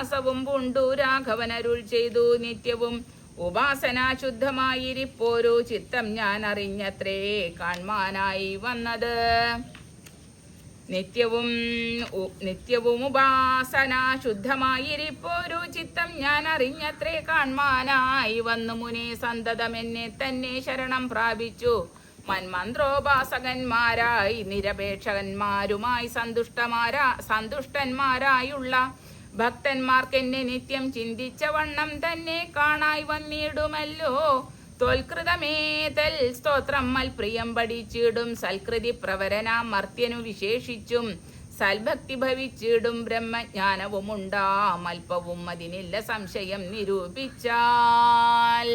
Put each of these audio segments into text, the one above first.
ഉപവാസവും പൂണ്ടു അരുൾ ചെയ്തു നിത്യവും. ഉപാസന ശുദ്ധമായിരിപ്പോരു ചിത്തം ഞാൻ അറിഞ്ഞത്രേ കാൺമാനായി വന്നത്. നിത്യവും നിത്യവും ഉപാസന ശുദ്ധമായിരിപ്പോരു ചിത്തം ഞാൻ അറിഞ്ഞത്രേ കാൺമാനായി വന്നു മുനി സന്തതം എന്നെ തന്നെ ശരണം പ്രാപിച്ചു. മന്മന്ത്രോപാസകന്മാരായി നിരപേക്ഷകന്മാരുമായി സന്തുഷ്ടമാരാ സന്തുഷ്ടന്മാരായുള്ള ഭക്തന്മാർക്കെന്നെ നിത്യം ചിന്തിച്ച വണ്ണം തന്നെ കാണായി വന്നിടുമല്ലോ. തോൽകൃതമേതൽ സ്തോത്രം മൽപ്രിയം പഠിച്ചിടും. സൽകൃതി പ്രവരനാം മർത്യനു വിശേഷിച്ചും. സൽഭക്തി ഭവിച്ചിടും ബ്രഹ്മജ്ഞാനവും ഉണ്ടാം. അല്പവും അതിനില്ല സംശയം നിരൂപിച്ചാൽ.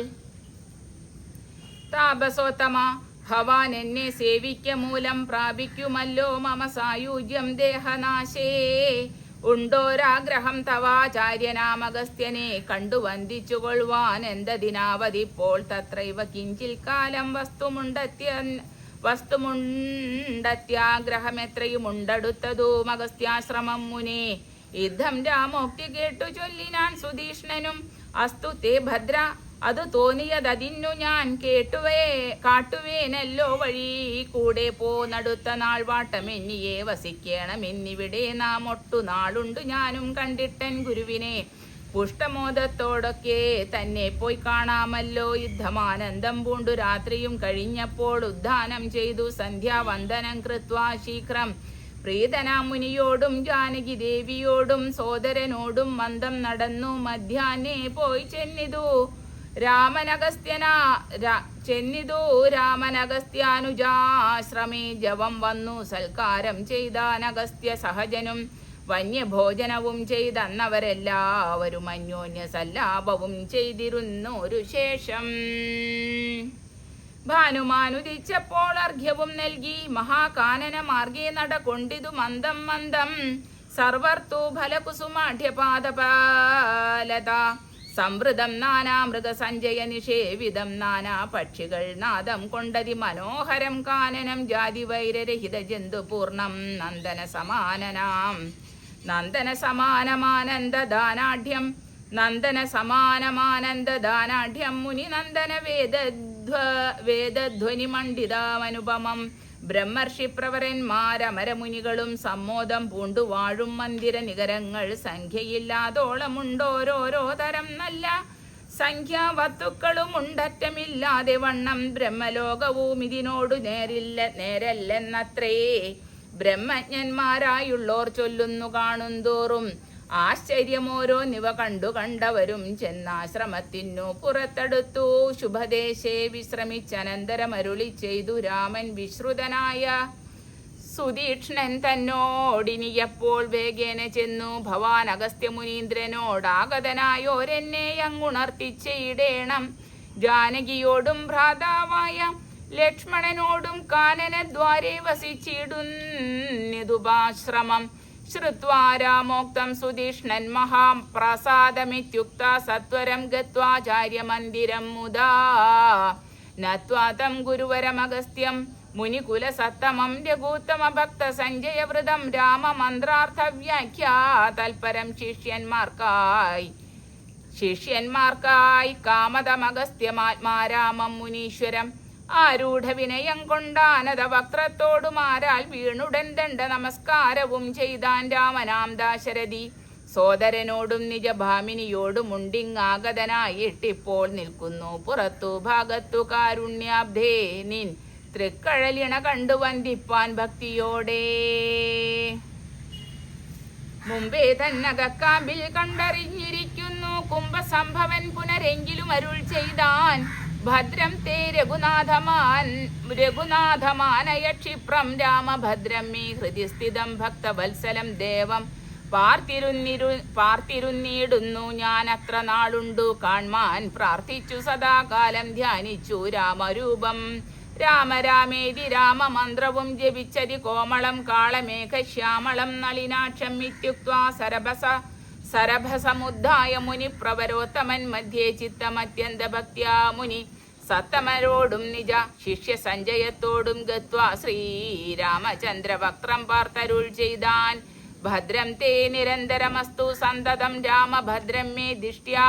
താപസോത്തമ ഭവാൻ എന്നെ സേവിക്ക മൂലം പ്രാപിക്കുമല്ലോ. മമ സായുജ്യം ദേഹനാശേ. ഉണ്ടോരാഗ്രഹം തവാചാര്യനാമഗസ്ത്യനെ കണ്ടു വന്ദിച്ചുകൊള്ളുവാൻ എന്തതിനാവതിപ്പോൾ തത്രൈവ കിഞ്ചിൽ കാലം വസ്തുമുണ്ടത്യ വസ്തുമുണ്ടത്യാഗ്രഹമെത്രയുമുണ്ടടുത്തതു മഗസ്ത്യാശ്രമം മുനെ? യുദ്ധം രാമോക്തി കേട്ടു ചൊല്ലിനാൻ സുധീഷ്ണനും അസ്തു തേ ഭദ്ര അത് തോന്നിയതതിന്നു ഞാൻ കേട്ടുവേ കാട്ടുവേനല്ലോ വഴി കൂടെ പോന്നടുത്ത നാൾ വാട്ടമെന്നിയെ വസിക്കണമെന്നിവിടെ നാം ഒട്ടു നാളുണ്ട് ഞാനും കണ്ടിട്ടൻ ഗുരുവിനെ. പുഷ്ടമോദത്തോടൊക്കെ തന്നെ പോയി കാണാമല്ലോ. യുദ്ധമാനന്ദം പൂണ്ടു രാത്രിയും കഴിഞ്ഞപ്പോൾ ഉദ്ധാനം ചെയ്തു. സന്ധ്യാവന്ദനം കൃത്വാ ശീഘ്രം. പ്രീതനാമുനിയോടും ജാനകി ദേവിയോടും സോദരനോടും മന്ദം നടന്നു. മധ്യാനെ പോയി ചെന്നിതു. രാമനഗസ്ത്യന ചെന്നിതു രാമനഗസ്ത്യാനുജാശ്രമേ ജവം വന്നു സൽക്കാരം ചെയ്താനഗസ്ത്യ സഹജനും വന്യഭോജനവും ചെയ്തന്നവരെല്ലാവരും അന്യോന്യ സല്ലാപവും ചെയ്തിരുന്നൊരു ശേഷം. ഭാനുമാനുദിച്ചപ്പോൾ അർഘ്യവും നൽകി മഹാകാനന മാർഗേ നടകൊണ്ടിതു മന്ദം മന്ദം. സർവർത്തു ഫലകുസുമാഢ്യപാദപാലത സംവൃതം നാനാമൃത സഞ്ജയ നിഷേവിതം നാനാ പക്ഷികൾ നാദം കൊണ്ടതി മനോഹരം കാനനം ജാതി വൈരരഹിത ജന്തുപൂർണം നന്ദന സമാനനാം. നന്ദന സമാനമാനന്ദ ദാനാഢ്യം. നന്ദന സമാനമാനന്ദ ദാനാഢ്യം. മുനി നന്ദന വേദധ്വ വേദധ്വനി മണ്ഡിതാമനുപമം ബ്രഹ്മർഷി പ്രവരന്മാരമരമുനികളും സമ്മോദം പൂണ്ടു വാഴും മന്ദിര നികരങ്ങൾ സംഖ്യയില്ലാതോളമുണ്ടോരോരോ തരം നല്ല സംഖ്യാവത്തുക്കളും ഉണ്ടറ്റമില്ലാതെ വണ്ണം ബ്രഹ്മലോകവും ഇതിനോടു നേരില്ല നേരല്ലെന്നത്രേ. ബ്രഹ്മജ്ഞന്മാരായുള്ളോർ ചൊല്ലുന്നു കാണുന്തോറും ആശ്ചര്യമോരോന്നിവ കണ്ടു കണ്ടവരും ചെന്നാശ്രമത്തിനു പുറത്തെടുത്തു. ശുഭദേശേ വിശ്രമിച്ചനന്തരമരുളി ചെയ്തു രാമൻ വിശ്രുതനായ സുതീക്ഷ്ണൻ തന്നോടിനിയപ്പോൾ വേഗേന ചെന്നു. ഭവാൻ അഗസ്ത്യ മുനീന്ദ്രനോടാഗതനായോരെന്നെ അങ്ങുണർത്തിച്ചയിടേണം. ജാനകിയോടും ഭ്രാതാവായ ലക്ഷ്മണനോടും കാനനദ്വാരെ വസിച്ചിടുന്നിതുപാശ്രമം. ശ്രുത്വാ രാമോക്തം സുതീഷ്ണൻ മഹാപ്രസാദമിത്യുക്ത സത്വരം ഗത്വാചാര്യമന്ദിരം മുദാ നത്വാ തം ഗുരുവരമഗസ്ത്യം മുനികുലസത്തമം രഘൂത്തമ ഭക്ത സഞ്ജയവൃതം രാമമന്ത്രാർത്ഥവ്യാഖ്യാ തൽപരം ശിഷ്യന്മാർക്കായി ശിഷ്യന്മാർക്കായി കാമതമഗസ്ത്യമാത്മാരാമം മുനീശ്വരം ആരൂഢ വിനയം കൊണ്ടാനത വക്രത്തോടുമാരാൽ വീണുടൻ ദണ്ഡ നമസ്കാരവും ചെയ്താൻ രാമനാം ദാശരഥി. സോദരനോടും നിജഭാമിനിയോടും ഉണ്ടിങ്ങാഗതനായിട്ടിപ്പോൾ നിൽക്കുന്നു. പുറത്തു ഭാഗത്തു കാരുണ്യാബ്ധേ നിൻ തൃക്കഴലിണ കണ്ടു വന്ദിപ്പാൻ ഭക്തിയോടെ. മുമ്പേ തന്നകക്കാമ്പിൽ കണ്ടറിഞ്ഞിരിക്കുന്നു. കുംഭസംഭവൻ പുനരെങ്കിലും അരുൾ ചെയ്താൻ ഭദ്രം തേ രഘുനാഥമാൻ രഘുനാഥമാനയ ക്ഷിപ്രം രാമഭദ്രം മീ ഹൃദി സ്ഥിതം ഭക്തവത്സലം ദേവം. പാർത്തിരുന്നിരു പാർത്തിരുന്നിടുന്നു ഞാൻ അത്ര നാളുണ്ടു കാൺമാൻ. പ്രാർത്ഥിച്ചു സദാകാലം ധ്യാനിച്ചു രാമരൂപം. രാമരാമേതി രാമമന്ത്രവും ജപിച്ചതി കോമളം കാളമേഘശ്യാമളം നളിനാക്ഷം ഇത്യുക്വാ സരഭസ സരഭസമുദ്ധായ മുനി പ്രവരോത്തമൻ മധ്യേ ചിത്തമത്യന്ത ഭക്ത്യാ മുനി സത്തമരോടും നിജ ശിഷ്യ സഞ്ജയത്തോടും ഗത്വാ ശ്രീരാമചന്ദ്ര വക്രം പാർത്തരുൾ ചെയ്താൻ. ഭദ്രം തേ നിരന്തരമസ്തു സന്തതം രാമഭദ്രം മേ ദിഷ്ട്യാ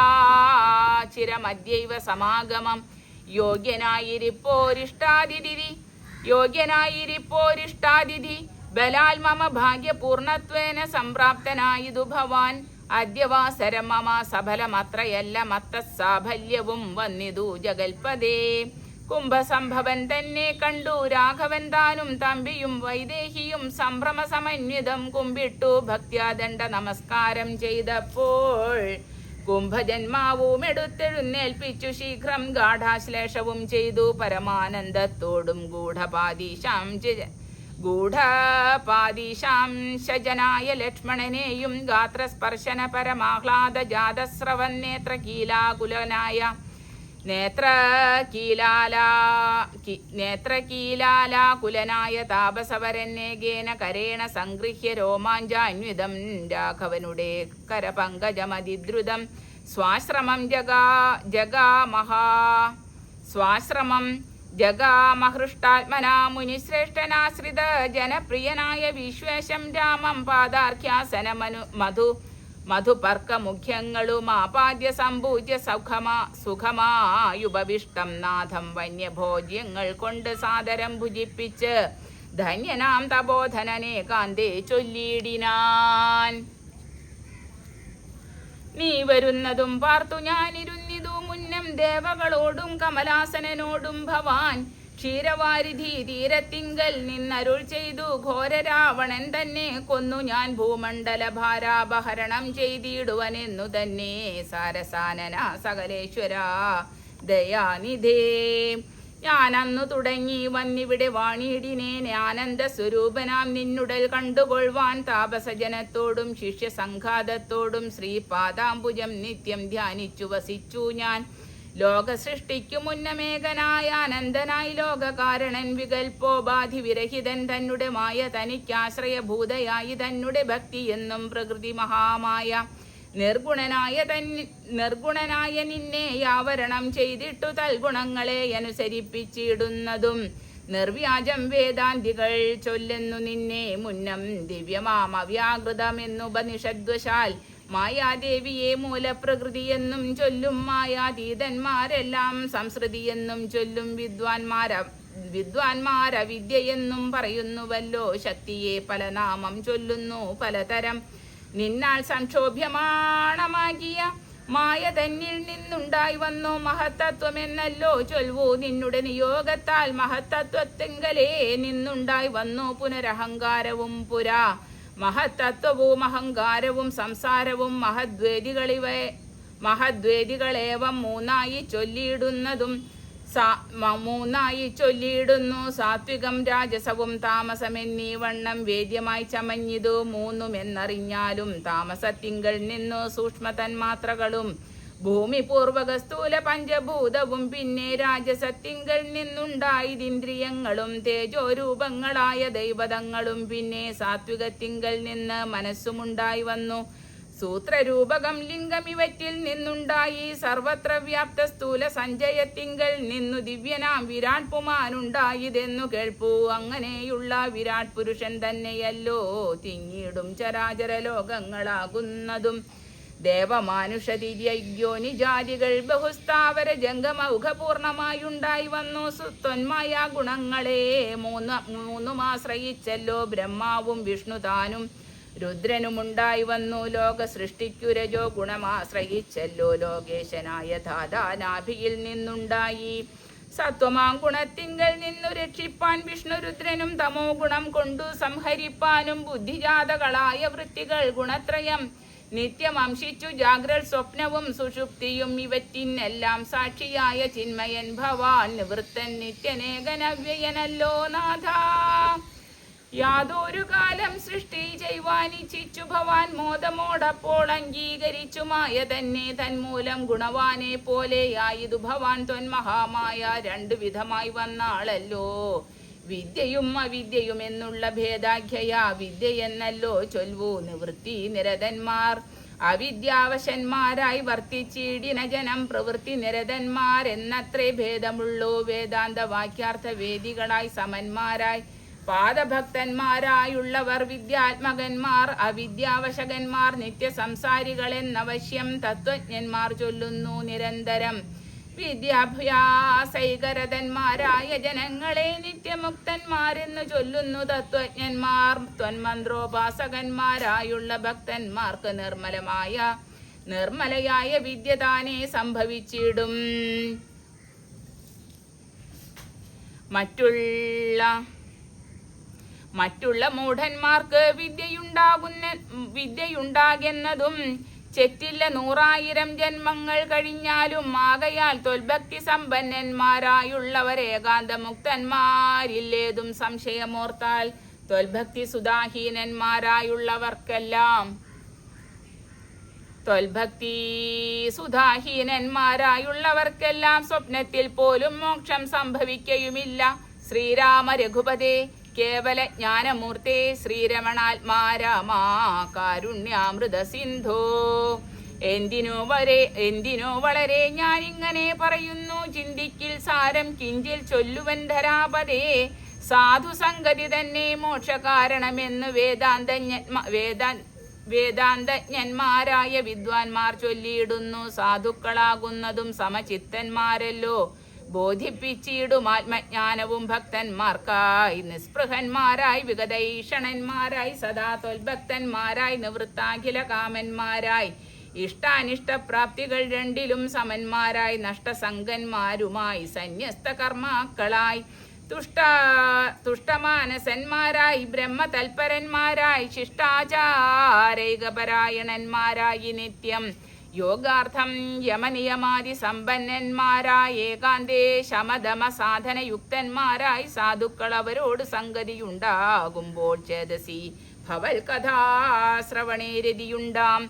ചിരമദ്യൈവ സമാഗമം. യോഗ്യനായിരിപ്പോരിഷ്ടാതിഥി യോഗ്യനായിരിപ്പോരിഷ്ടാതിഥി. ബലാൽ മമ ഭാഗ്യപൂർണത്വേന സംപ്രാപ്തനായിതു ഭവാൻ. അദ്യവാസരം വന്നിതു ജഗൽപദേ കുംഭസംഭവൻ തന്നെ കണ്ടു രാഘവൻ താനും തമ്പിയും വൈദേഹിയും സംഭ്രമ സമന്വിതം കുമ്പിട്ടു ഭക്ത്യാദണ്ഡ നമസ്കാരം ചെയ്തപ്പോൾ കുംഭജന്മാവും എടുത്തെഴുന്നേൽപ്പിച്ചു ശീഘ്രം ഗാഠാശ്ലേഷവും ചെയ്തു പരമാനന്ദത്തോടും ഗൂഢപാദീശാം ച- ഗൂഢപാദീശാം ശജനായ ലക്ഷ്മണനെയും ഗാത്രസ്പർശന പരമാഹ്ലാദ ജാതസ്രവൻ നേത്രകീലാകുലനായ നേത്രകീലാലാകുലനായ താപസവരന്നേകേന കരേണ സംഗൃഹ്യ രോമാഞ്ചാന്വിതം രാഘവനുടെ കരപങ്കജമതിദ്രുതം സ്വാശ്രമം ജഗാ മഹാ സ്വാശ്രമം ജഗാമഹൃഷ്ടാത്മനാ മുനിശ്രേഷ്ഠനാശ്രിത ജനപ്രിയനായ വിശ്വേശം രാമം പാദാർഖ്യാസന മനു മധു മധുപർക്കമുഖ്യങ്ങളും ആപാദ്യ സമ്പൂജ്യ സൗഖമാ സുഖമായുപവിഷ്ടം നാഥം വന്യഭോജ്യങ്ങൾ കൊണ്ട് സാദരം ഭുജിപ്പിച്ച് ധന്യനാം തപോധനനെ കാന്തേ ചൊല്ലിയിടിനാൻ. നീ വരുന്നതും പാർത്തു ഞാനിരുന്നിതു മുന്നം ദേവകളോടും കമലാസനോടും ഭവാൻ. ക്ഷീരവാരിധി തീരത്തിങ്കൽ നിന്നരുൾ ചെയ്തു ഘോര ഘോരരാവണൻ തന്നെ കൊന്നു ഞാൻ ഭൂമണ്ഡല ഭാരാപഹരണം ചെയ്തിടുവനെന്നു തന്നെ സാരസാനന സകലേശ്വര. ദയാനിധേ. ഞാൻ അന്നു തുടങ്ങി വന്നിവിടെ വാണിയിടിനേൻ ആനന്ദ സ്വരൂപനാം നിന്നുടൽ കണ്ടുകൊള്ളുവാൻ താപസജനത്തോടും ശിഷ്യസംഘാതത്തോടും ശ്രീപാദാംബുജം നിത്യം ധ്യാനിച്ചു വസിച്ചു ഞാൻ. ലോക സൃഷ്ടിക്കു മുന്നമേകനായ അനന്തനായി ലോകകാരണൻ വികൽപ്പോപാധി വിരഹിതൻ തന്നുടെ മായ തനിക്കാശ്രയഭൂതയായി തന്നുടെ ഭക്തി എന്നും പ്രകൃതി മഹാമായ നിർഗുണനായ തൻ നിർഗുണനായ നിന്നെ ആവരണം ചെയ്തിട്ടു തൽഗുണങ്ങളെ അനുസരിപ്പിച്ചിടുന്നതും നിർവ്യാജം വേദാന്തികൾ ചൊല്ലുന്നു നിന്നെ മുന്നം ദിവ്യമാം അവ്യാകൃതമെന്നുപനിഷദ്വശാൽ മായാദേവിയെ മൂലപ്രകൃതിയെന്നും ചൊല്ലും മായാതീതന്മാരെല്ലാം സംസ്കൃതിയെന്നും ചൊല്ലും വിദ്വാൻമാര വിദ്വാൻമാരവിദ്യയെന്നും പറയുന്നുവല്ലോ. ശക്തിയെ പല നാമം ചൊല്ലുന്നു പലതരം നിന്നാൽ സംക്ഷോഭ്യമാണമാകിയ മായ തന്നിൽ നിന്നുണ്ടായി വന്നു മഹത്തത്വമെന്നല്ലോ ചൊൽവു. നിന്നുടെ നിയോഗത്താൽ മഹത്തത്വത്തെങ്കലേ നിന്നുണ്ടായി വന്നു പുനരഹങ്കാരവും പുരാ. മഹത്തത്വവും അഹങ്കാരവും സംസാരവും മഹദ്വേദികളിവ മഹദ്വേദികളേവം മൂന്നായി ചൊല്ലിയിടുന്നതും മൂന്നായി ചൊല്ലിയിടുന്നു. സാത്വികം രാജസവും താമസമെന്നീ വണ്ണം വേദ്യമായി ചമഞ്ഞിതു മൂന്നുമെന്നറിഞ്ഞാലും താമസത്തിങ്കൾ നിന്നു സൂക്ഷ്മ തന്മാത്രകളും ഭൂമി പൂർവക സ്ഥൂല പഞ്ചഭൂതവും പിന്നെ രാജസത്തിങ്കൾ നിന്നുണ്ടായതിന്ദ്രിയങ്ങളും തേജോരൂപങ്ങളായ ദൈവതങ്ങളും പിന്നെ സാത്വികത്തിങ്കൽ നിന്ന് മനസ്സുമുണ്ടായി വന്നു. സൂത്രരൂപകം ലിംഗം ഇവറ്റിൽ നിന്നുണ്ടായി. സർവത്ര വ്യാപ്ത സ്ഥൂല സഞ്ചയത്തിങ്കൽ നിന്നു ദിവ്യനാം വിരാട് പുമാനുണ്ടായിതെന്നു കേൾപ്പൂ. അങ്ങനെയുള്ള വിരാട് പുരുഷൻ തന്നെയല്ലോ. തിങ്ങിടും ചരാചര ലോകങ്ങളാകുന്നതും. ദേവമാനുഷതിര്യോനി ജാതികൾ ബഹുസ്ഥാവര ജംഗമൗഘപൂർണമായുണ്ടായി വന്നു. സുത്വന്മായ ഗുണങ്ങളെ മൂന്ന് മൂന്നും ആശ്രയിച്ചല്ലോ. ബ്രഹ്മാവും വിഷ്ണു താനും രുദ്രനുമുണ്ടായി വന്നു. ലോക സൃഷ്ടിക്കു രജോ ഗുണമാശ്രയിച്ചല്ലോ ലോകേശനായ ധാതാനാഭിയിൽ നിന്നുണ്ടായി. സത്വമാം ഗുണത്തിങ്കൽ നിന്നു രക്ഷിപ്പാൻ വിഷ്ണുരുദ്രനും തമോ ഗുണം കൊണ്ടു സംഹരിപ്പാനും ബുദ്ധിജാതകളായ വൃത്തികൾ ഗുണത്രയം. നിത്യം അംശിച്ചു ജാഗ്രൽ സ്വപ്നവും സുഷുപ്തിയും ഇവറ്റിനെല്ലാം സാക്ഷിയായ ചിന്മയൻ ഭവാൻ നിവൃത്തൻ നിത്യനേകനവ്യയനല്ലോ നാഥ. യാതൊരു കാലം സൃഷ്ടി ചെയ്യുവാനിച്ഛിച്ചു ഭവാൻ മോദമോടപ്പോൾ അംഗീകരിച്ചു മായ തന്നെ തന്മൂലം ഗുണവാനെ പോലെയായതു ഭവാൻ തൊന്മഹാമായ രണ്ടു വിധമായി വന്നാളല്ലോ. വിദ്യയും അവിദ്യയും എന്നുള്ള ഭേദാഖ്യയ വിദ്യ എന്നല്ലോ ചൊൽവു നിവൃത്തി നിരതന്മാർ. അവിദ്യാവശന്മാരായി വർത്തിച്ചിടിന ജനം പ്രവൃത്തി നിരതന്മാരെന്നത്രേ ഭേദമുള്ളൂ. വേദാന്ത വാക്യാർത്ഥ വേദികളായി സമന്മാരായി പാദഭക്തന്മാരായുള്ളവർ വിദ്യാത്മകന്മാർ അവിദ്യാവശകന്മാർ നിത്യസംസാരികൾ എന്നവശ്യം തത്വജ്ഞന്മാർ ചൊല്ലുന്നു നിരന്തരം. വിദ്യാഭ്യാസൈകരതന്മാരായ ജനങ്ങളെ നിത്യമുക്തന്മാരെന്ന് ചൊല്ലുന്നു തത്വജ്ഞന്മാർ. ത്വന്മന്ത്രോപാസകന്മാരായുള്ള ഭക്തന്മാർക്ക് നിർമ്മലമായ നിർമ്മലയായ വിദ്യ താനെ സംഭവിച്ചിടും. മറ്റുള്ള മറ്റുള്ള മൂഢന്മാർക്ക് വിദ്യയുണ്ടാകുന്ന വിദ്യയുണ്ടാകുന്നതും ചെറ്റില്ല നൂറായിരം ജന്മങ്ങൾ കഴിഞ്ഞാലും ആകയാൽ തൊൽഭക്തി സമ്പന്നന്മാരായുള്ളവർ ഏകാന്തമുക്തന്മാരില്ലേതും സംശയമോർത്താൽ തൊൽഭക്തി സുധാഹീനന്മാരായുള്ളവർക്കെല്ലാം തൊൽഭക്തി സുധാഹീനന്മാരായുള്ളവർക്കെല്ലാം സ്വപ്നത്തിൽ പോലും മോക്ഷം സംഭവിക്കയുമില്ല. ശ്രീരാമ രഘുപതേ കേവല ജ്ഞാനമൂർത്തേ ശ്രീരമണാത്മാരാമാ കാരുണ്യാമൃത സിന്ധോ. എന്തിനോ വരെ എന്തിനോ വളരെ ഇങ്ങനെ പറയുന്നു? ചിന്തിക്കിൽ സാരം കിഞ്ചിൽ ചൊല്ലുവൻ ധരാപതേ. സാധു സംഗതി തന്നെ മോക്ഷകാരണമെന്ന് വേദാന്തജ്ഞ വേദാ വേദാന്തജ്ഞന്മാരായ വിദ്വാൻമാർ ചൊല്ലിയിടുന്നു. സാധുക്കളാകുന്നതും സമചിത്തന്മാരല്ലോ. ബോധിപ്പിച്ചിടും ആത്മജ്ഞാനവും ഭക്തന്മാർക്കായി നിസ്പൃഹന്മാരായി വിഗതൈഷണന്മാരായി സദാ തൊൽഭക്തന്മാരായി നിവൃത്താഖില കാമന്മാരായി ഇഷ്ടാനിഷ്ടപ്രാപ്തികൾ രണ്ടിലും സമന്മാരായി നഷ്ടസംഗന്മാരുമായി സന്യസ്ത കർമാക്കളായി തുഷ്ട തുഷ്ടമാനസന്മാരായി ബ്രഹ്മതൽപരന്മാരായി ശിഷ്ടാചാരൈകപരായണന്മാരായി നിത്യം യോഗാർത്ഥം യമനിയമാതി സമ്പന്നന്മാരായ ഏകാന്തേ ശമദമ സാധനയുക്തന്മാരായി സാധുക്കൾ അവരോട് സംഗതിയുണ്ടാകുമ്പോൾ ചേതസി ഭവൽ കഥാശ്രവണേ രതിയുണ്ടാം.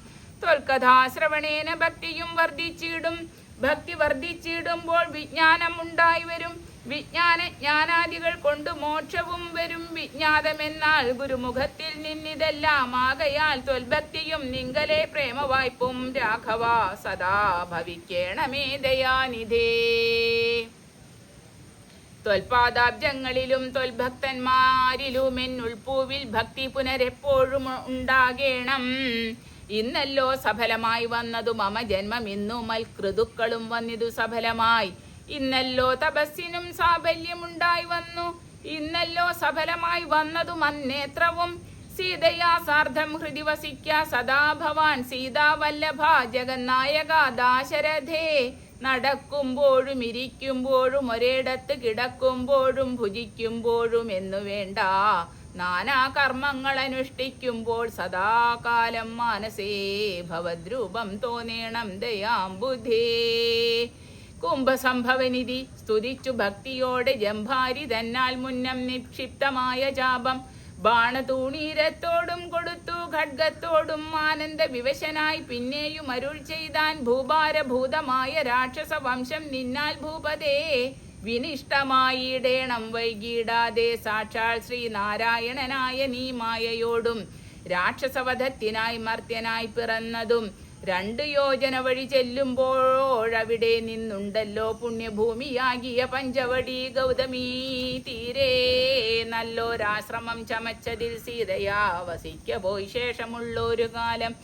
തൊൽക്കഥാശ്രവണേന ഭക്തിയും വർദ്ധിച്ചിടും. ഭക്തി വർദ്ധിച്ചിടുമ്പോൾ വിജ്ഞാനം ഉണ്ടായി വരും. വിജ്ഞാന ജ്ഞാനാദികൾ കൊണ്ട് മോക്ഷവും വരും വിജ്ഞാതമെന്നാൽ ഗുരുമുഖത്തിൽ നിന്നിതെല്ലാം ആകയാൽ തൊൽഭക്തിയും നിങ്കലെ പ്രേമവായ്പും രാഘവ സദാ ഭവിക്കേണമേ ദയാനിധേ. തൊൽപാദാബ്ജങ്ങളിലും തൊൽഭക്തന്മാരിലും എന്നുൾപ്പൂവിൽ ഭക്തി പുനരെപ്പോഴും ഉണ്ടാകേണം. ഇന്നല്ലോ സഫലമായി വന്നതു മമ ജന്മം ഇന്നു മൽകൃതുക്കളും വന്നിതു സഫലമായി. ഇന്നല്ലോ തപസ്സിനും സാബല്യമുണ്ടായി വന്നു. ഇന്നല്ലോ സഫലമായി വന്നതു മന്നേത്രവും സീതയാ സാർദ്ധം ഹൃദി വസിക്ക സദാ ഭവാൻ സീതാവല്ലഭ ജഗന്നായക ദാശരഥേ. നടക്കുമ്പോഴും ഇരിക്കുമ്പോഴും ഒരിടത്ത് കിടക്കുമ്പോഴും ഭുജിക്കുമ്പോഴും എന്നു വേണ്ട. നാനാ കർമ്മങ്ങൾ അനുഷ്ഠിക്കുമ്പോൾ സദാകാലം മാനസേ. ഭവദ്രൂപം തോന്നേണം ദയാംബുധേ. കുംഭസംഭവനിധി സ്തുതിച്ചു ഭക്തിയോടെ ജംഭാരി തന്നാൽ മുന്നം നിക്ഷിപ്തമായ ജാപം. ബാണതൂണീരത്തോടും കൊടുത്തു ഖഡ്ഗത്തോടും ആനന്ദ വിവശനായി പിന്നെയും അരുൾ ചെയ്താൻ ഭൂഭാരഭൂതമായ രാക്ഷസ വംശം നിന്നാൽ ഭൂപതേ വിനിഷ്ടമായിടേണം വൈകിടാതെ സാക്ഷാൽ ശ്രീനാരായണനായ നീ മായയോടും രാക്ഷസവധത്തിനായി മർത്യനായി പിറന്നതും രണ്ട് യോജന വഴി ചെല്ലുമ്പോഴവിടെ നിന്നുണ്ടല്ലോ പുണ്യഭൂമിയാകിയ പഞ്ചവടി ഗൗതമീ. തീരെ നല്ലൊരാശ്രമം ചമച്ചതിൽ സീതയാ വസിക്ക പോയി ശേഷമുള്ളൊരു കാലം.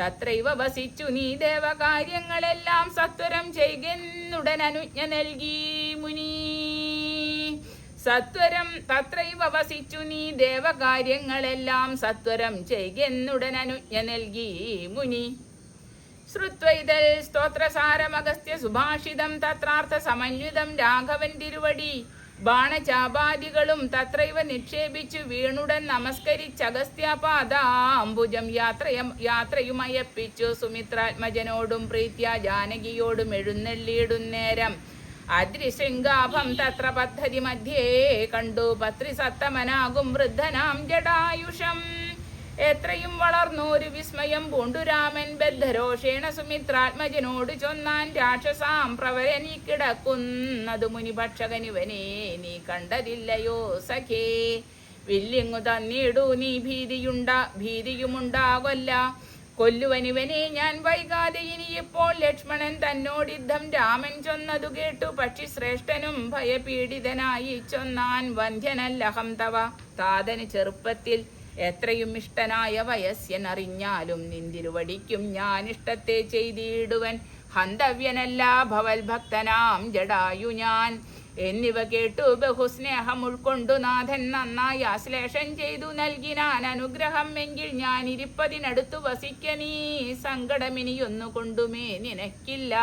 തത്രൈവ വസിച്ചു നീ ദേവകാര്യങ്ങളെല്ലാം സത്വരം ചെയ്യുന്നുടൻ അനുജ്ഞ നൽകി മുനി. സത്വരം തത്രൈവ വസിച്ചു നീ ദേവകാര്യങ്ങളെല്ലാം സത്വരം ചെയ്യുന്നുടൻ അനുജ്ഞ നൽകി മുനി. ശ്രുത്വൈതൽ സ്തോത്രസാരമഗസ്ത്യ സുഭാഷിതം തത്രാർത്ഥ സമന്വിതം രാഘവൻ തിരുവടി. ബാണചാപാദികളും തത്രൈവ നിക്ഷേപിച്ചു വീണുടൻ നമസ്കരിച്ചഗസ്ത്യപാദാംബുജം യാത്രയം യാത്രയുമയപ്പിച്ചു സുമിത്രാത്മജനോടും പ്രീത്യ ജാനകിയോടും എഴുന്നള്ളിയിടുന്നേരം അദ്രിശൃംഗാഭം തത്ര പദ്ധതി മധ്യേ കണ്ടു. പത്രിസത്തമനാകും വൃദ്ധനാം ജടായുഷം. എത്രയും വളർന്നൊരു വിസ്മയം പൂണ്ടു രാമൻ ബദ്ധരോഷേണ സുമിത്രാത്മജനോട് ചൊന്നാൻ രാക്ഷസാം പ്രവരനി കിടക്കുന്നതു മുനിഭക്ഷകനിവനെ നീ കണ്ടതില്ലയോ സഖേ. വില്ലിങ്ങു തന്നിടൂ നീ ഭീതിയുണ്ട ഭീതിയുമുണ്ടാകൊല്ല കൊല്ലുവനിവനെ ഞാൻ വൈകാതെ ഇനിയിപ്പോൾ ലക്ഷ്മണൻ തന്നോട് യുദ്ധം രാമൻ ചൊന്നതു കേട്ടു. പക്ഷി ശ്രേഷ്ഠനും ഭയപീഡിതനായി ചൊന്നാൻ വന്ധ്യനല്ലഹം തവ. താതന് ചെറുപ്പത്തിൽ എത്രയും ഇഷ്ടനായ വയസ്യൻ അറിഞ്ഞാലും നിന്തിരുവടിക്കും ഞാൻ ഇഷ്ടത്തെ ചെയ്തിടുവൻ. ഹന്തവ്യനല്ല ഭവൽ ഭക്തനാം ജടായു ഞാൻ. എന്നിവ കേട്ടു ബഹുസ്നേഹം ഉൾക്കൊണ്ടു നാഥൻ നന്നായി ആശ്ലേഷം ചെയ്തു നൽകിനാൻ അനുഗ്രഹം എങ്കിൽ ഞാൻ ഇരിപ്പതിനടുത്തു വസിക്കനീ സങ്കടമിനിയൊന്നു കൊണ്ടുമേ നിനക്കില്ല.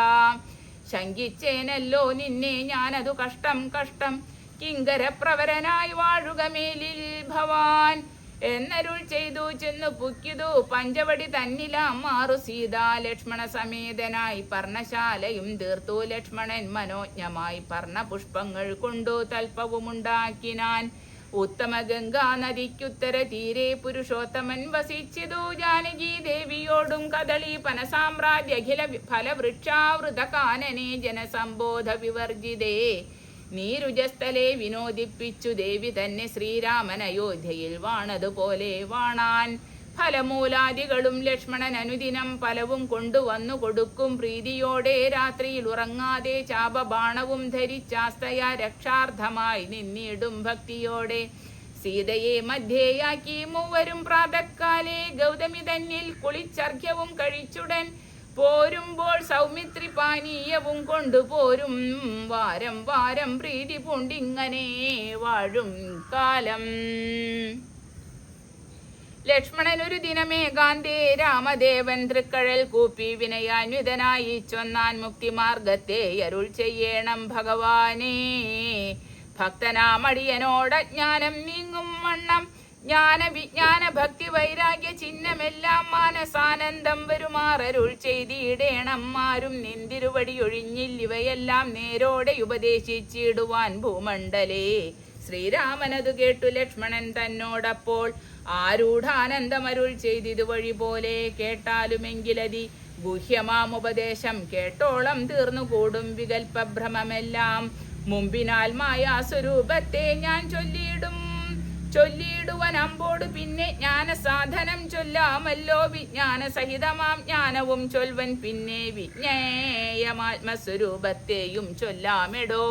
ശങ്കിച്ചേനല്ലോ നിന്നെ ഞാനതു കഷ്ടം കഷ്ടം. കിങ്കരപ്രവരനായി വാഴുക മേലിൽ ഭവാൻ. എന്നരുൾ ചെയ്തു ചെന്നു പുക്കിതു പഞ്ചവടി തന്നിലാം. മാറു സീതാ ലക്ഷ്മണ സമേതനായി പർണശാലയും തീർത്തു. ലക്ഷ്മണൻ മനോജ്ഞമായി പർണ പുഷ്പങ്ങൾ കൊണ്ടു തൽപ്പവുമുണ്ടാക്കിനാൻ. ഉത്തമ ഗംഗാ നദിക്കുത്തര തീരെ പുരുഷോത്തമൻ വസിച്ചിതു. ജാനകി ദേവിയോടും കദളി പനസാമ്രാജ്യ അഖില ഫലവൃക്ഷാവൃത ജനസംബോധ വിവർജിതേ. നീരുജസ്ഥലെ വിനോദിപ്പിച്ചു ദേവി തന്നെ ശ്രീരാമൻ അയോധ്യയിൽ വാണതുപോലെ വാണാൻ. ഫലമൂലാദികളും ലക്ഷ്മണൻ അനുദിനം പലവും കൊണ്ടുവന്നു കൊടുക്കും. പ്രീതിയോടെ രാത്രിയിൽ ഉറങ്ങാതെ ചാപബാണവും ധരിച്ചാസ്തയ രക്ഷാർത്ഥമായി നിന്നിടും ഭക്തിയോടെ. സീതയെ മധ്യേയാക്കി മൂവരും പ്രാതക്കാലെ ഗൗതമി തന്നിൽ കുളിച്ചർഘ്യവും കഴിച്ചുടൻ സൗമിത്രി പാനീയവും കൊണ്ടുപോരും വാരം വാരം പ്രീതി പൂണ്ടിങ്ങനെ വാഴും കാലം. ലക്ഷ്മണൻ ഒരു ഗാന്ധി രാമദേവൻ തൃക്കഴൽ കൂപ്പി വിനയാന്വിതനായി ചൊന്നാൻ മുക്തിമാർഗത്തെ അരുൾ ചെയ്യണം ഭഗവാനേ. ഭക്തനാമടിയനോടജ്ഞാനം നീങ്ങും വണ്ണം ജ്ഞാന വിജ്ഞാന ഭക്തി വൈരാഗ്യ ചിഹ്നമെല്ലാം മാനസാനന്ദം വരുമാറരുൾ ചെയ്തിടേണം. ആരും നിന്തിരുവടി ഒഴിഞ്ഞില്ലിവയെല്ലാം നേരോടെ ഉപദേശിച്ചിടുവാൻ ഭൂമണ്ഡലേ. ശ്രീരാമനതു കേട്ടു ലക്ഷ്മണൻ തന്നോടപ്പോൾ ആരൂഢാനന്ദമരുൾ ചെയ്തിതു വഴി പോലെ കേട്ടാലുമെങ്കിലതി ഗുഹ്യമാമുപദേശം കേട്ടോളം തീർന്നുകൂടും വികൽപ്പഭ്രമമെല്ലാം. മുമ്പിനാൽ മായാസ്വരൂപത്തെ ഞാൻ ചൊല്ലിയിടും. ചൊല്ലിയിടുവൻ അമ്പോട് പിന്നെ ജ്ഞാന സാധനം ചൊല്ലാമല്ലോ വിജ്ഞാന സഹിതമാം ജ്ഞാനവും ചൊൽവൻ പിന്നെ വിജ്ഞേയമാത്മസ്വരൂപത്തെയും ചൊല്ലാമെടോ.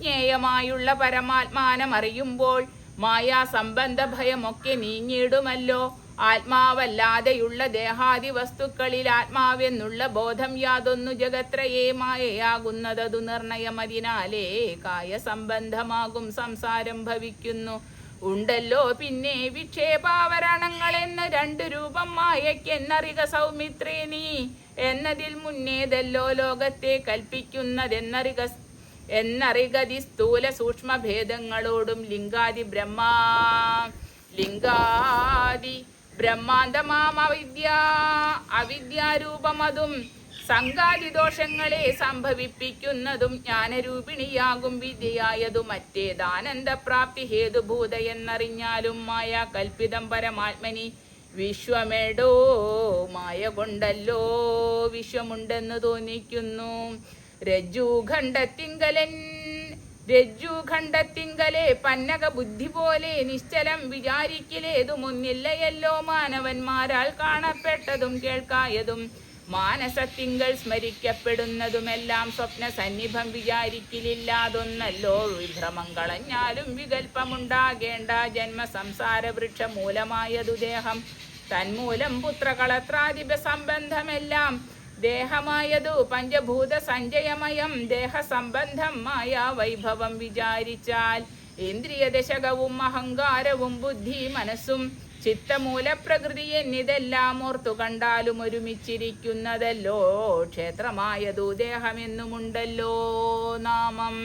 ജ്ഞേയമായുള്ള പരമാത്മാനം അറിയുമ്പോൾ മായാ സംബന്ധ ഭയമൊക്കെ നീങ്ങിയിടുമല്ലോ. ആത്മാവല്ലാതെയുള്ള ദേഹാദി വസ്തുക്കളിൽ ആത്മാവെന്നുള്ള ബോധം യാതൊന്നു ജഗത്രയേ മായയാകുന്നതതു നിർണയമതിനാലേ കായ സംബന്ധമാകും സംസാരം ഭവിക്കുന്നു. ഉണ്ടല്ലോ പിന്നെ വിക്ഷേപാവരണങ്ങളെന്ന് രണ്ടു രൂപം മായയ്ക്കെന്നറിക സൗമിത്രേ നീ. എന്നതിൽ മുന്നേതല്ലോ ലോകത്തെ കൽപ്പിക്കുന്നതെന്നറിക എന്നറികതി സ്ഥൂല സൂക്ഷ്മ ഭേദങ്ങളോടും ലിംഗാദി ബ്രഹ്മാ ലിംഗാദി ബ്രഹ്മാന്തമാം അവിദ്യ അവിദ്യാരൂപമതും സംഘാതിദോഷങ്ങളെ സംഭവിപ്പിക്കുന്നതും ജ്ഞാനരൂപിണിയാകും വിദ്യയായതു മറ്റേതാനന്ദപ്രാപ്തി ഹേതുഭൂത എന്നറിഞ്ഞാലും മായ കൽപ്പിതം പരമാത്മനി വിശ്വമേടോ? മായ കൊണ്ടല്ലോ വിശ്വമുണ്ടെന്ന് തോന്നിക്കുന്നു. രജ്ജു രജ്ജുഖണ്ഡത്തിങ്കലെ രജ്ജു ഖണ്ഡത്തിങ്കലെ പന്നക ബുദ്ധി പോലെ നിശ്ചലം വിചാരിക്കലേതുമൊന്നില്ലയല്ലോ മാനവന്മാരാൽ കാണപ്പെട്ടതും കേൾക്കായതും മാനസത്തിങ്കൾ സ്മരിക്കപ്പെടുന്നതുമെല്ലാം സ്വപ്ന സന്നിഭം വിചാരിക്കലില്ലാതൊന്നല്ലോ വിഭ്രമം കളഞ്ഞാലും വികൽപ്പമുണ്ടാകേണ്ട ജന്മ സംസാര വൃക്ഷ മൂലമായതു ദേഹം. തന്മൂലം പുത്രകളത്രാധിപ സംബന്ധമെല്ലാം ദേഹമായതു പഞ്ചഭൂത സഞ്ചയമയം. ദേഹസംബന്ധം മായ വൈഭവം വിചാരിച്ചാൽ ഇന്ദ്രിയ ദശകവും അഹങ്കാരവും ബുദ്ധി മനസ്സും ചിത്തമൂല പ്രകൃതി എന്നിതെല്ലാം ഓർത്തു കണ്ടാലും ഒരുമിച്ചിരിക്കുന്നതല്ലോ. ക്ഷേത്രമായതു ദേഹമെന്നുമുണ്ടല്ലോ നാമം.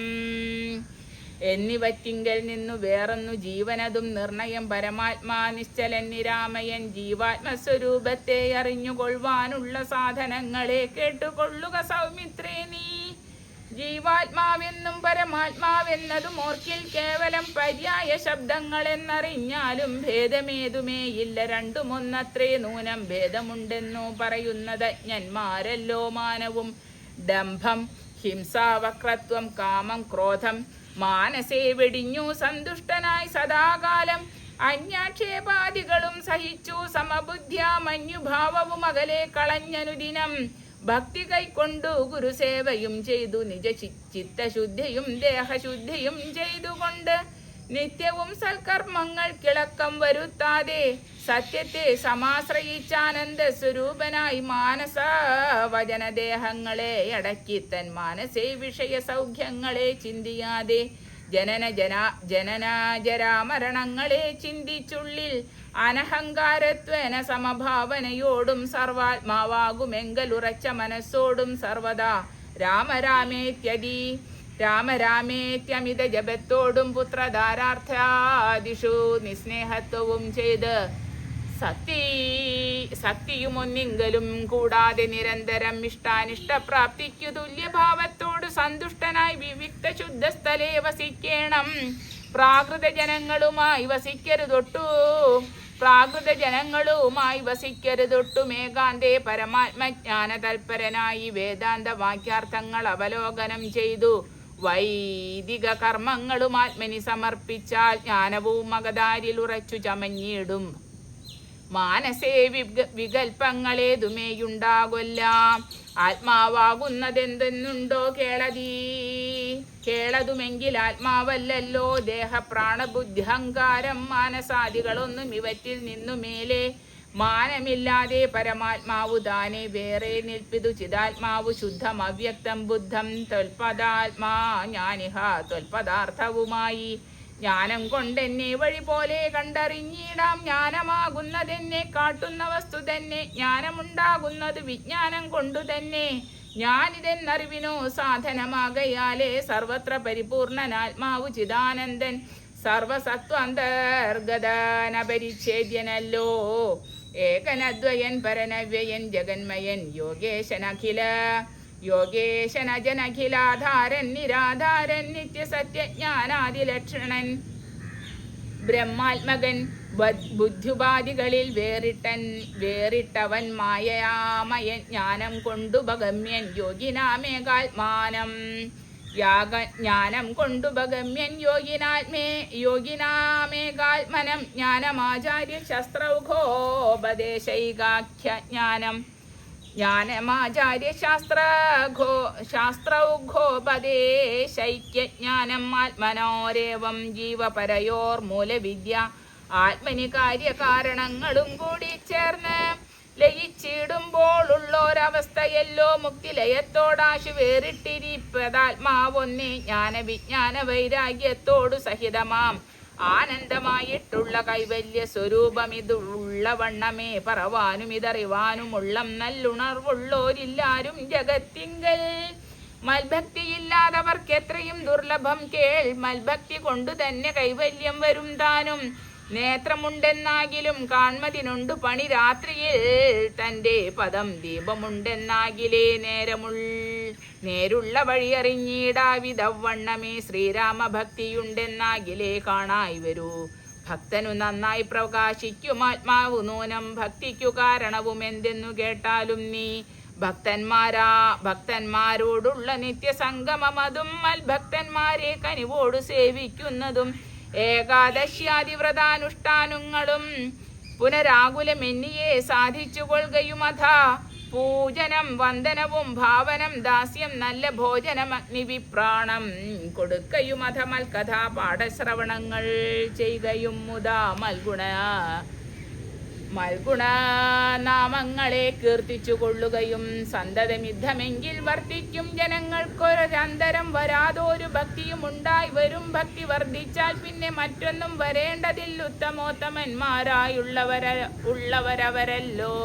എന്നിവറ്റിങ്കൽ നിന്നു വേറൊന്നു ജീവനതും നിർണയം പരമാത്മാ നിശ്ചലൻ നിരാമയൻ ജീവാത്മസ്വരൂപത്തെ അറിഞ്ഞുകൊള്ളുവാനുള്ള സാധനങ്ങളെ കേട്ടുകൊള്ളുക സൗമിത്രേ നീ. ജീവാത്മാവെന്നും പരമാത്മാവെന്നതും ഓർക്കിൽ കേവലം പര്യായ ശബ്ദങ്ങളെന്നറിഞ്ഞാലും ഭേദമേതുമേ ഇല്ല രണ്ടുമൊന്നത്രേ നൂനം ഭേദമുണ്ടെന്നു പറയുന്നത് ജ്ഞന്മാരല്ലോ മാനവും. ഡംഭം ഹിംസാവക്രത്വം കാമം ക്രോധം. മാനസേ വെടിഞ്ഞു സന്തുഷ്ടനായി സദാകാലം. അന്യാക്ഷേപാദികളും സഹിച്ചു സമബുദ്ധ്യാ മഞ്ഞുഭാവവും അകലെ കളഞ്ഞനുദിനം. ഭക്തി കൈക്കൊണ്ടു ഗുരുസേവയും ചെയ്തു നിജ ചിത്തശുദ്ധിയും ദേഹശുദ്ധിയും ചെയ്തുകൊണ്ട് നിത്യവും സൽക്കർമ്മങ്ങൾ കിളക്കം വരുത്താതെ സത്യത്തെ സമാശ്രയിച്ചാനന്ദ സ്വരൂപനായി മാനസ വചനദേഹങ്ങളെ അടക്കി തൻ മാനസേ വിഷയ സൗഖ്യങ്ങളെ ചിന്തിയാതെ ജനന ജനാ ജനനാജരാമരണങ്ങളെ ചിന്തിച്ചുള്ളിൽ അനഹങ്കാരത്വന സമഭാവനയോടും സർവാത്മാവാകുമെങ്കലുറച്ച മനസ്സോടും സർവദാ രാമരാമേത്യതി. രാമരാമേത്യമിത ജപത്തോടും പുത്രധാരാർത്ഥാദിഷു നിസ്നേഹത്വവും ചെയ്ത് സക്തി സക്തിയുമൊന്നിങ്കലും കൂടാതെ നിരന്തരം ഇഷ്ടാനിഷ്ടപ്രാപ്തിക്കു തുല്യഭാവത്തോട് സന്തുഷ്ടനായി വിവിക്ത ശുദ്ധസ്ഥലേ വസിക്കണം. പ്രാകൃത ജനങ്ങളുമായി വസിക്കരുതൊട്ടു പ്രാകൃത ജനങ്ങളുമായി വസിക്കരുതൊട്ടു. മേഘാന്തേ പരമാത്മജ്ഞാന തൽപരനായി വേദാന്ത വാക്യാർത്ഥങ്ങൾ അവലോകനം ചെയ്തു. വൈദിക കർമ്മങ്ങളും ആത്മനി സമർപ്പിച്ചാൽ ജ്ഞാനവും മകതാരിൽ ഉറച്ചു ചമഞ്ഞിടും. മാനസേ വികൽപ്പങ്ങളേതുമേയുണ്ടാകൊല്ല. ആത്മാവാകുന്നതെന്തെന്നുണ്ടോ കേളതീ. കേളതുമെങ്കിൽ ആത്മാവല്ലല്ലോ. ദേഹപ്രാണബുദ്ധ്യഹങ്കാരം മാനസാദികളൊന്നും ഇവറ്റിൽ നിന്നു മേലെ. മാനമില്ലാതെ പരമാത്മാവു താനെ വേറെ നിൽപ്പിതു ചിതാത്മാവു ശുദ്ധം അവ്യക്തം ബുദ്ധം തൊൽപദാത്മാ ഞാനിഹ ത്വൽപദാർത്ഥവുമായി. ജ്ഞാനം കൊണ്ടെന്നെ വഴി പോലെ കണ്ടറിഞ്ഞിടാം. ജ്ഞാനമാകുന്നതെന്നെ കാട്ടുന്ന വസ്തു തന്നെ ജ്ഞാനമുണ്ടാകുന്നത് വിജ്ഞാനം കൊണ്ടു തന്നെ. ഞാനിതെന്നറിവിനോ സാധനമാകയാലേ സർവത്ര പരിപൂർണനാത്മാവു ചിദാനന്ദൻ. സർവസത്വന്തർഗതാനപരിച്ഛേദ്യനല്ലോ ഏകനദ്വയൻ പരനവ്യയൻ ജഗന്മയൻ യോഗേശനഖില. യോഗേശനജനഖിലാധാരൻ നിരാധാരൻ നിത്യസത്യജ്ഞാനാദിലക്ഷണൻ ബ്രഹ്മാത്മകൻ ബുദ്ധ്യുപാധികളിൽ വേറിട്ടൻ വേറിട്ടവൻ മായയാമയൻ ജ്ഞാനം കൊണ്ടു ഭഗമ്യൻ യോഗിനാമേകാത്മാനം. യാഗ ജ്ഞാനം യോഗിനാത്മേ യോഗിനാമേകാത്മനം ജ്ഞാനമാചാര്യ ശസ്ത്രൗഘോപദേശൈകാഖ്യ ജ്ഞാനം ജ്ഞാനമാചാര്യ ശാസ്ത്രഘോ ശാസ്ത്രൗഘോപദേശൈക്യജ്ഞാനം ആത്മനോരേവം ജീവപരയോർ മൂലവിദ്യ ആത്മനി കാര്യകാരണങ്ങളും കൂടി ചേർന്ന് മുക്തി മുക്തിലയത്തോടാശു വേറിട്ടിരിപ്പതാത്മാവൊന്നേ ജ്ഞാനവിജ്ഞാന വൈരാഗ്യത്തോടു സഹിതമാം. ആനന്ദമായിട്ടുള്ള കൈവല്യ സ്വരൂപമിതുള്ള വണ്ണമേ. പറവാനും ഇതറിവാനുമുള്ളം നല്ലുണർവുള്ളോരില്ലാരും ജഗത്തിങ്കൽ. മൽഭക്തിയില്ലാത്തവർക്ക് എത്രയും ദുർലഭം കേൾ. മൽഭക്തി കൊണ്ടു തന്നെ കൈവല്യം വരും താനും. നേത്രമുണ്ടെന്നാകിലും കാൺമതിനുണ്ട് പണി രാത്രിയിൽ. തന്റെ പദം ദീപമുണ്ടെന്നാകിലേ നേരമുൾ. നേരുള്ള വഴി അറിഞ്ഞിടാവിധവണ്ണമേ ശ്രീരാമ ഭക്തിയുണ്ടെന്നാകിലേ കാണായി വരൂ. ഭക്തനു നന്നായി പ്രകാശിക്കും ആത്മാവു നൂനം. ഭക്തിക്കു കാരണവും എന്തെന്നു കേട്ടാലും നീ ഭക്തന്മാരാ ഭക്തന്മാരോടുള്ള നിത്യസംഗമം അതും മൽഭക്തന്മാരെ കനിവോട് സേവിക്കുന്നതും ഏകാദശ്യാദിവ്രതാനുഷ്ഠാനങ്ങളും പുനരാകുലമെന്നിയെ സാധിച്ചു കൊള്ളുകയുമഥ പൂജനം വന്ദനവും ഭാവനം ദാസ്യം നല്ല ഭോജനം അഗ്നിവിപ്രാണം. കൊടുക്കയും മൽകഥാ പാഠശ്രവണങ്ങൾ ചെയ്യുകയും മുതാ മൽഗുണ മൽഗുണ നാമങ്ങളെ കീർത്തിച്ചു കൊള്ളുകയും സന്തതമിദ്ധമെങ്കിൽ വർദ്ധിക്കും ജനങ്ങൾക്കൊരന്തരം വരാതൊരു ഭക്തിയും ഉണ്ടായി വരും ഭക്തി വർദ്ധിച്ചാൽ പിന്നെ മറ്റൊന്നും വരേണ്ടതിൽ ഉത്തമോത്തമന്മാരായുള്ളവര ഉള്ളവരവരല്ലോ.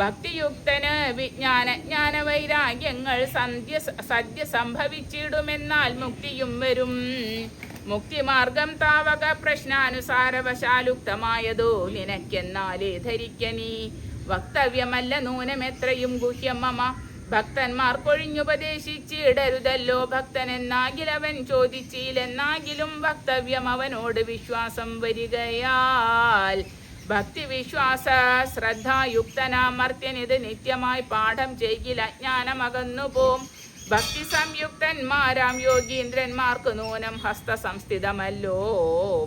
ഭക്തിയുക്തന് വിജ്ഞാന ജ്ഞാന വൈരാഗ്യങ്ങൾ സന്ധ്യ സദ്യ സംഭവിച്ചിടുമെന്നാൽ മുക്തിയും വരും. മുക്തിമാർഗം താവക പ്രശ്നാനുസാരവശാലുക്തമായതോ നിനക്കെന്നാലേ ധരിക്കനീ വക്തവ്യമല്ല നൂനമെത്രയും ഗുഹ്യം മമ. ഭക്തന്മാർക്കൊഴിഞ്ഞുപദേശിച്ചിടരുതല്ലോ ഭക്തനെന്നാകിലവൻ ചോദിച്ചില്ലെന്നാകിലും വക്തവ്യം അവനോട് വിശ്വാസം വരികയാൽ ഭക്തി വിശ്വാസ ശ്രദ്ധായുക്തനാമർത്യനിത് നിത്യമായി പാഠം ചെയ്യിൽ അജ്ഞാനമകന്നു പോം. ഭക്തി സംയുക്തന്മാരാം യോഗീന്ദ്രന്മാർക്ക് നൂനം ഹസ്ത സംസ്ഥിതമല്ലോ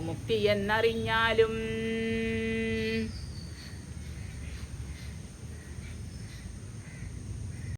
മുക്തി എന്നറിഞ്ഞാലും